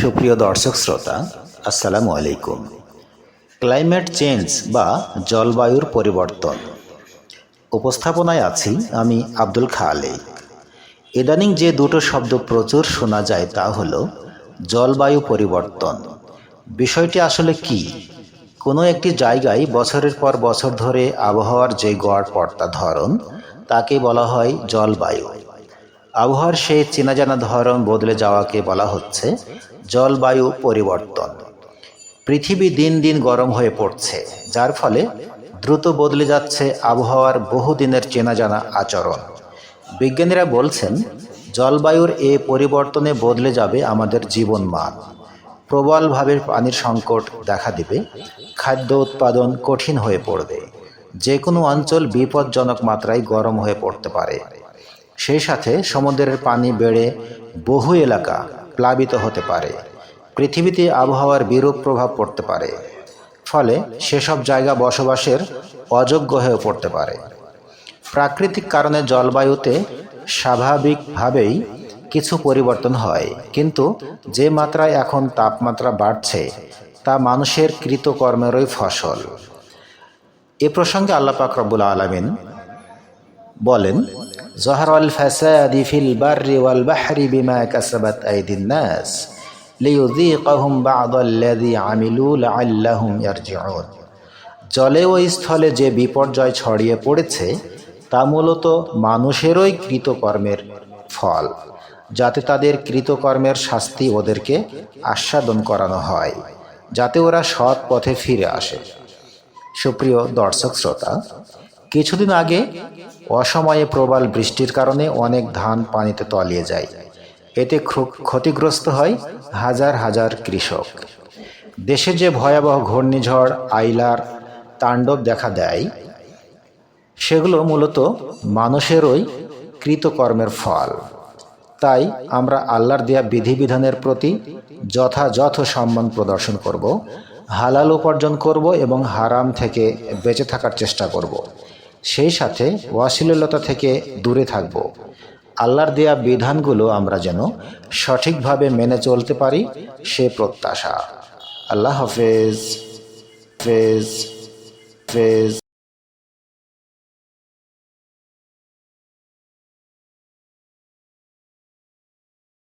সুপ্রিয় দর্শক শ্রোতা, আসসালামু আলাইকুম। ক্লাইমেট চেঞ্জ বা জলবায়ুর পরিবর্তন। উপস্থাপনায় আছি আমি আব্দুল খালেক। ইদানিং যে দুটো শব্দ প্রচুর শোনা যায় তা হল জলবায়ু পরিবর্তন। বিষয়টি আসলে কি? কোনো একটি জায়গায় বছরের পর বছর ধরে আবহাওয়ার যে গড় পড়তা ধরন, তাকে বলা হয় জলবায়ু। আবহাওয়ার সেই চেনা জানা ধরন বদলে যাওয়াকে বলা হচ্ছে জলবায়ু পরিবর্তন। পৃথিবী দিন দিন গরম হয়ে পড়ছে, যার ফলে দ্রুত বদলে যাচ্ছে আবহাওয়ার বহুদিনের চেনা জানা আচরণ। বিজ্ঞানীরা বলছেন, জলবায়ুর এ পরিবর্তনে বদলে যাবে আমাদের জীবনমান। প্রবলভাবে পানির সংকট দেখা দিবে, খাদ্য উৎপাদন কঠিন হয়ে পড়বে যে কোনো অঞ্চল বিপজ্জনক মাত্রায় গরম হয়ে পড়তে পারে। সেই সাথে সমুদ্রের পানি বেড়ে বহু এলাকা প্লাবিত হতে পারে। পৃথিবীতে আবহাওয়ার বিরূপ প্রভাব পড়তে পারে। ফলে সেসব জায়গা বসবাসের অযোগ্য হয়ে পড়তে পারে। প্রাকৃতিক কারণে জলবায়ুতে স্বাভাবিকভাবেই কিছু পরিবর্তন হয়। কিন্তু যে মাত্রায় এখন তাপমাত্রা বাড়ছে, তা মানুষের কৃতকর্মেরই ফসল। এ প্রসঙ্গে আল্লাহ পাক রব্বুল আলমিন বলেন জহর আল ফাসাদি ফিল বাররি ওয়াল বাহরি বিমা কাসাবাত আইদিন নাস লিউযীকাহুম বা'দাল্লাযী আমিলু লাআল্লাহুম ইয়ারজিউন জলে ও স্থলে যে বিপর্যয় ছড়িয়ে পড়েছে, তা মূলত মানুষেরই কৃতকর্মের ফল, যাতে তাদের কৃতকর্মের শাস্তি ওদেরকে আস্বাদন করানো হয়, যাতে ওরা সৎ পথে ফিরে আসে। সুপ্রিয় দর্শক, শ্রোতা, কিছুদিন আগে অসময়ে প্রবল বৃষ্টির কারণে অনেক ধান পানিতে তলিয়ে যায়। এতে ক্ষতিগ্রস্ত হয় হাজার হাজার কৃষক। দেশে যে ভয়াবহ ঘূর্ণিঝড়, আইলার তাণ্ডব দেখা দেয়, সেগুলো মূলত মানুষেরই কৃতকর্মের ফল। তাই আমরা আল্লাহর দেয়া বিধিবিধানের প্রতি যথাযথ সম্মান প্রদর্শন করব, হালাল উপার্জন করব এবং হারাম থেকে বেঁচে থাকার চেষ্টা করব। সেই সাথে ওয়াসিলতা থেকে দূরে থাকব। আল্লাহর দেয়া বিধানগুলো আমরা যেন সঠিকভাবে মেনে চলতে পারি, সে প্রত্যাশা। আল্লাহ হাফেজ। ফেজ হাফেজ।